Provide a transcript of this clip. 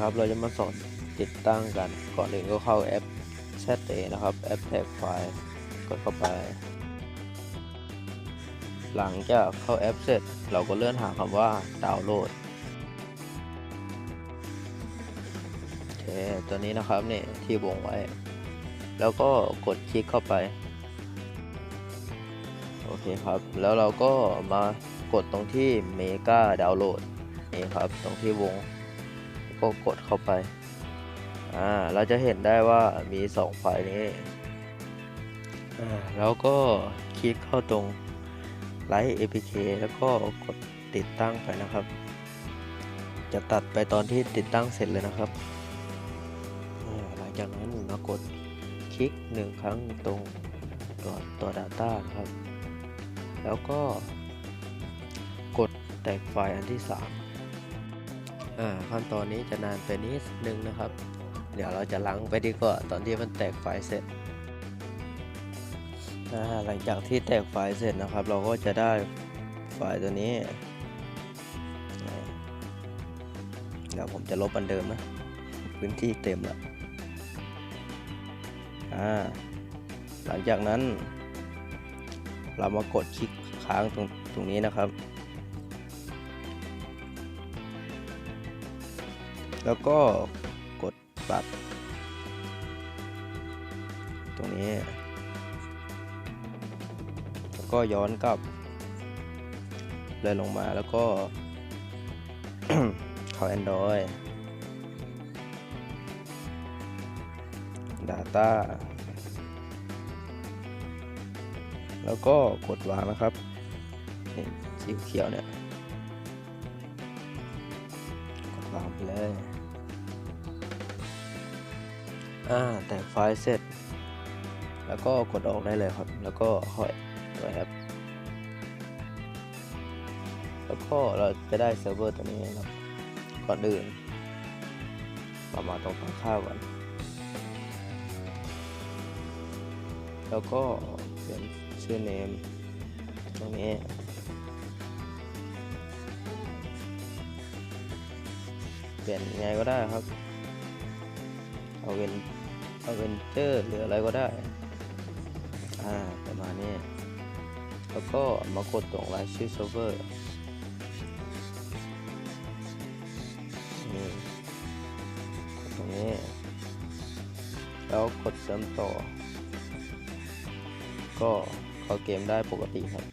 ครับเราจะมาสอนติดตั้งกัน ก่อนอื่นก็เข้าแอป ZA นะครับ แอปแท็กไฟล์กดเข้าไป หลังจากเข้าแอปเสร็จ เราก็เลื่อนหาคำว่าดาวน์โหลดโอเคตัวนี้นะครับนี่ที่วงไว้ แล้วก็กดคลิกเข้าไป โอเคครับ แล้วเราก็มากดตรงที่เมกาดาวน์โหลดนี่ครับ ตรงที่วง ก็กดเข้าไป อ่า เราจะเห็นได้ว่ามี 2 ไฟล์นี้ อ่า แล้วก็คลิกเข้าตรง Light APK แล้วก็กดติดตั้งไปนะครับ จะตัดไปตอนที่ติดตั้งเสร็จเลยนะครับ หลังจากนั้นมากดคลิกหนึ่งครั้งตรงตัวตัว Data นะครับ แล้วก็กดแตกไฟล์อันที่3า ขั้นตอนนี้จะนานไปนิดนึงนะครับ เดี๋ยวเราจะล้างไปดีกว่าตอนที่มันแตกไฟเสร็จหลังจากที่แตกไฟเสร็จนะครับ เราก็จะได้ไฟตัวนี้เดี๋ยวผมจะลบอันเดิมนะพื้นที่เต็มล้วอ่าหลังจากนั้น เรามากดคลิกค้างตรงตรงนี้นะครับ แล้วก็กดปรับ ตรงนี้ แล้วก็ย้อนกลับเลยลงมาแล้วก็เข้า Android Data แล้วก็กดวางนะครับสีเขียวเนี่ย กดวางไปเลย อ่าแต่ไฟล์เสร็จ แล้วก็กดออกได้เลยครับ แล้วก็ค่อยตัวแอปแล้วก็เราจะได้เซิร์ฟเวอร์ตัวนี้นะครับก่อนอื่นเรามาตรงตั้งค่าก่อนแล้วก็เปลี่ยนชื่อเนมตรงนี้เปลี่ยนไงก็ได้ครับ เอาเป็นเอาเป็นเจอร์หรืออะไรก็ได้ อ่า ประมาณนี้ แล้วก็มากดตรงรายชื่อเซิร์ฟเวอร์นี่ตรงนี้ แล้วกดเสริมต่อ ก็เข้าเกมได้ปกติครับ